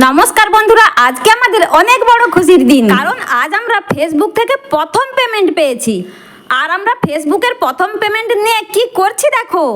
নমস্কার বন্ধুরা, আজকে আমাদের অনেক বড় খুশির দিন। কারণ আজ আমরা ফেসবুক থেকে প্রথম পেমেন্ট পেয়েছি। আর আমরা ফেসবুকের প্রথম পেমেন্ট নিয়ে কি করছি দেখো?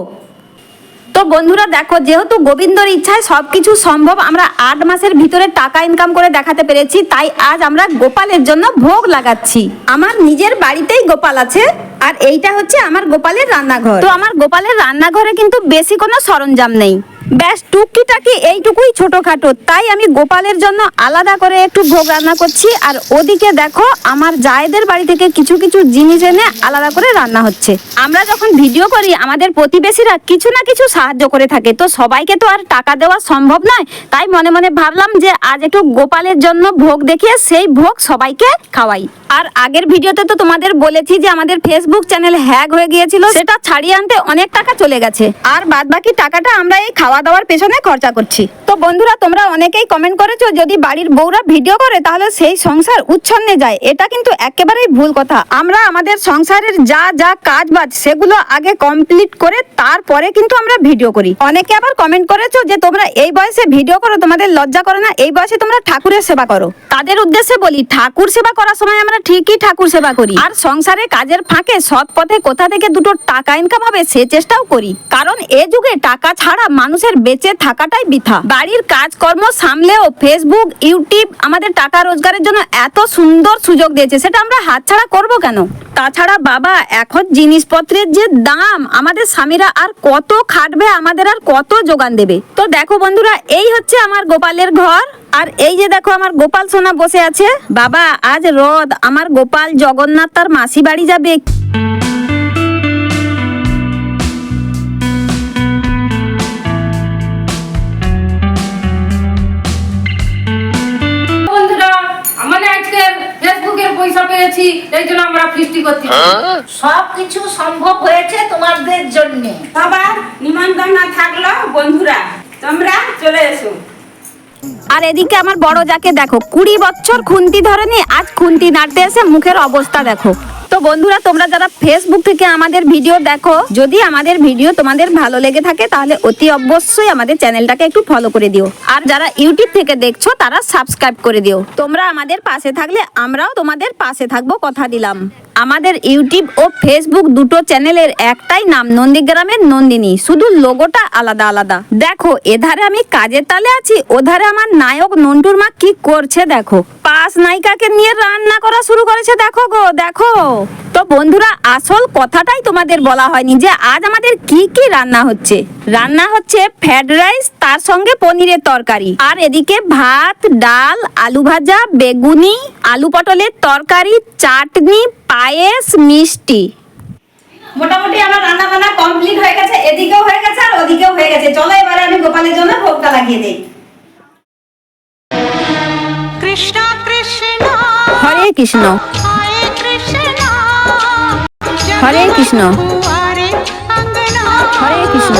তো বন্ধুরা, দেখো, যেহেতু গোবিন্দর ইচ্ছায় সব কিছু সম্ভব, আমরা আট মাসের ভিতরে টাকা ইনকাম করে দেখাতে পেরেছি, তাই আজ আমরা গোপালের জন্য ভোগ লাগাচ্ছি। আমার নিজের বাড়িতেই গোপাল আছে, আর এইটা হচ্ছে আমার গোপালের রান্নাঘর। তো আমার গোপালের রান্নাঘরে কিন্তু বেশি কোনো সরঞ্জাম নেই। ব্যাস, টুকিটাকি এইটুকুই ছোটখাটো। তাই আমি গোপালের জন্য আলাদা করে একটু ভোগ রান্না করছি। আর ওদিকে দেখো, আমার জায়েদের বাড়ি থেকে কিছু কিছু জিনিস এনে আলাদা করে রান্না হচ্ছে। আমরা যখন ভিডিও করি, আমাদের প্রতিবেশীরা কিছু না কিছু সাহায্য করে থাকে। তো সবাইকে তো আর টাকা দেওয়া সম্ভব নয়। তাই মনে মনে ভাবলাম যে, আজ একটু গোপালের জন্য ভোগ দেখিয়ে সেই ভোগ সবাইকে খাওয়াই। আর আগের ভিডিওতে তো তোমাদের বলেছি যে আমাদের ফেসবুক চ্যানেল হ্যাক হয়ে গিয়েছিল, সেটা ছাড়িয়ে আনতে অনেক টাকা চলে গেছে। আর বাদ বাকি টাকাটা আমরা এই খাওয়া দাওয়ার পেছনে খরচা করছি। তো বন্ধুরা, তোমরা অনেকেই কমেন্ট করেছ, যদি বাড়ির বউরা ভিডিও করে, তাহলে সেই সংসার উচ্ছন্নে যায়। এটা কিন্তু একেবারেই ভুল কথা। আমরা আমাদের সংসারের যা যা কাজ বাজ সেগুলো আগে কমপ্লিট করে তারপরে কিন্তু আমরা ভিডিও করি। অনেকে আবার কমেন্ট করেছ যে, তোমরা এই বয়সে ভিডিও করো, তোমাদের লজ্জা করে না, এই বয়সে তোমরা ঠাকুরের সেবা করো। তাদের উদ্দেশ্যে বলি, ঠাকুর সেবা করার সময় আমরা ঠিকই ঠাকুর সেবা করি। আর সংসারে কাজের ফাঁকে সৎ পথে কোথা থেকে দুটো টাকা ইনকাম হবে সে চেষ্টাও করি। কারণ এ যুগে টাকা ছাড়া মানুষের বেঁচে থাকাটাই বৃথা। বাড়ির কাজকর্ম সামলেও ফেসবুক ইউটিউব আমাদের টাকা রোজগারের জন্য এত সুন্দর সুযোগ দিয়েছে, সেটা আমরা হাতছাড়া করব কেন? তাছাড়া বাবা, এখন জিনিসপত্রের যে দাম, আমাদের স্বামীরা আর কত খাটবে, আমাদের আর কত যোগান দেবে। তো দেখো বন্ধুরা, এই হচ্ছে আমার গোপালের ঘর। আর এই যে দেখো আমার গোপাল সোনা বসে আছে। বাবা আজ রদ আমার গোপাল জগন্নাথ তার মাসি বাড়ি যাবে। আজকের ফেসবুকের পয়সা পেয়েছি এই জন্য আমরা ফিস্টি করছি। সব সম্ভব হয়েছে তোমাদের জন্য। সবার নিমন্ত্রণ থাকল বন্ধুরা। তোমরা চলে এসো। আর এদিকে আমার বড় যাকে দেখো, কুড়ি বছর খুন্তি ধরেনি, আজ খুন্তি নাড়তে এসে মুখের অবস্থা দেখো। তো বন্ধুরা, তোমরা যারা ফেসবুক থেকে আমাদের ভিডিও দেখো, যদি আমাদের ভিডিও তোমাদের ভালো লেগে থাকে, তাহলে অতি অবশ্যই আমাদের চ্যানেলটাকে একটু ফলো করে দিও। আর যারা ইউটিউব থেকে দেখছ, তারা সাবস্ক্রাইব করে দিও। তোমরা আমাদের পাশে থাকলে আমরাও তোমাদের পাশে থাকব, কথা দিলাম। আমাদের ইউটিউব ও ফেসবুক দুটো চ্যানেলের একটাই নাম নন্দীগ্রামের নন্দিনী। শুধু লোগোটা আলাদা আলাদা। দেখো, এধারে আমি কাজের তালে আছি, ওধারে আমার নায়ক নন্টুর মা কি করছে দেখো। পাঁচ নায়িকাকে নিয়ে রান্না করা শুরু করেছে, দেখো গো, দেখো। তো বন্ধুরা, আসল কথাটাই তোমাদের বলা হয়নি যে আজ আমাদের কি কি রান্না হচ্ছে। রান্না হচ্ছে ফ্রাইড রাইস, তার সঙ্গে পনিরের তরকারি। আর এদিকে ভাত, ডাল, আলু ভাজা, বেগুনি, আলু পটলের তরকারি, চাটনি, পায়েস, মিষ্টি। মোটামুটি আমার রান্না কৃষ্ণ। হরে কৃষ্ণ। হরে কৃষ্ণ।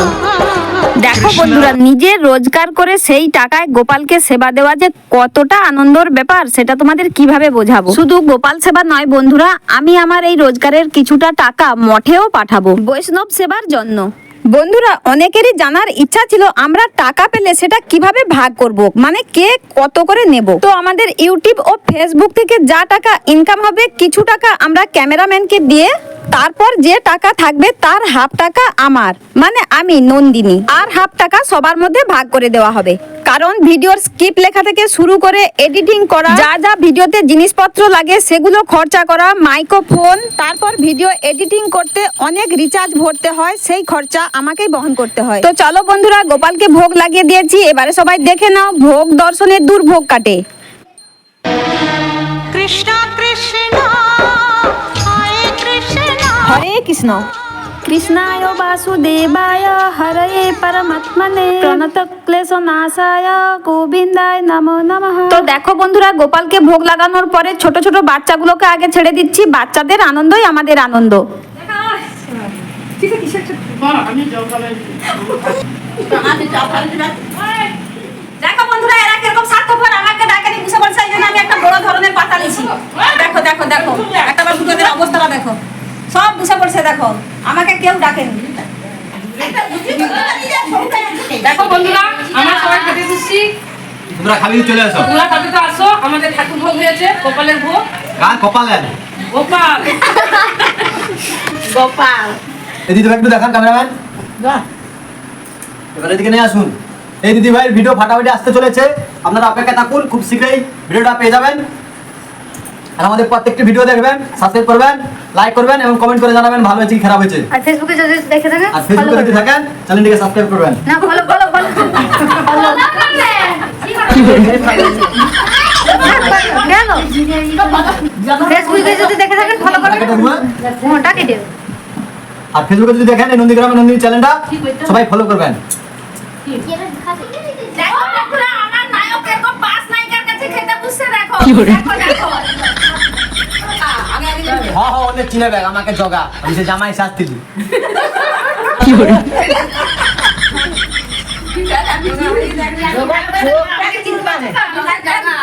দেখো বন্ধুরা নিজে রোজগার করে সেই টাকায় গোপালকে সেবা দেওয়া যে কতটা আনন্দর ব্যাপার সেটা তোমাদের কীভাবে বোঝাবো? শুধু গোপাল সেবা নয় বন্ধুরা আমি আমার এই রোজগারের কিছুটা টাকা মঠেও পাঠাবো। বৈষ্ণব সেবার জন্য। বন্ধুরা, অনেকেরই জানার ইচ্ছা ছিল আমরা টাকা পেলে সেটা কীভাবে ভাগ করব মানে কে কত করে নেব। তো আমাদের ইউটিউব ও ফেসবুক থেকে যা টাকা ইনকাম হবে, কিছু টাকা আমরা ক্যামেরাম্যানকে দিয়ে তারপর যে টাকা থাকবে তার হাফ টাকা আমার মানে আমি নন্দিনী। আর হাফ টাকা সবার মধ্যে ভাগ করে দেওয়া হবে। কারণ ভিডিওর স্কিপ লেখা থেকে শুরু করে এডিটিং করা যা যা ভিডিওতে জিনিসপত্র লাগে সেগুলো খরচা করা মাইক্রোফোন তারপর ভিডিও এডিটিং করতে অনেক রিচার্জ ভরতে হয় সেই খরচা আমাকেই বহন করতে হয়। তো চলো বন্ধুরা গোপালকে ভোগ লাগিয়ে দিয়েছি এবারে সবাই দেখে নাও ভোগ দর্শনের দুর্ভোগ কাটে। কৃষ্ণ কৃষ্ণ হরে কৃষ্ণ। হরে কৃষ্ণ। কৃষ্ণায় বাসুদেবায় হরে পরমাত্মনে। প্রণত ক্লেশ নাশায় গোবিন্দায় নমো নমঃ। তো দেখো বন্ধুরা, গোপালকে ভোগ লাগানোর পরে ছোট ছোট বাচ্চাগুলোকে আগে ছেড়ে দিচ্ছি। বাচ্চাদের আনন্দই আমাদের আনন্দ। দেখো বন্ধুরা, এরা কীরকম আমাকে একটা ধরনের দেখো দেখো দেখো। একটা অবস্থাটা দেখো। সব বুঝে পড়ছে দেখো। আমাকে কেউ ডাকেনি। দেখো বন্ধুরা আমরা সবাই খেতে এসেছি তোমরা খাবি চলে আসো। তোমরা কবে তো আসো আমাদের ঠাকুর ভোগ হয়েছে কপালের ভোগ। কার কপালেন গোপাল। গোপাল। এই দিদি একটু দেখান ক্যামেরাম্যান। এবার এদিকে নিয়ে আসুন। এই দিদি ভাইয়ের ভিডিও ফাটাফাটি আসতে চলেছে। আপনারা অপেক্ষা থাকুন খুব শীঘ্রই ভিডিওটা পেয়ে যাবেন। আর আমাদের প্রত্যেকটি ভিডিও দেখবেন সাবস্ক্রাইব করবেন লাইক করবেন এবং কমেন্ট করে জানাবেন ভালো হয়েছে কি খারাপ হয়েছে। আর ফেসবুকে যদি দেখে থাকেন আর ফেসবুকে যদি থাকেন চ্যানেলটিকে সাবস্ক্রাইব করবেন। না ফলো ফলো গেল ফেসবুকে যদি দেখে থাকেন ফলো করবেন। আর ফেসবুকে যদি দেখেন এই নন্দীগ্রামের নন্দিনী চ্যানেলটা সবাই ফলো করবেন। দেখো বন্ধুরা হ্যাঁ হ্যাঁ অনেক চিনে ব্যাগ আমাকে জগা। আমি সে জামাই শাস্তি দিই। কি করে? জগা।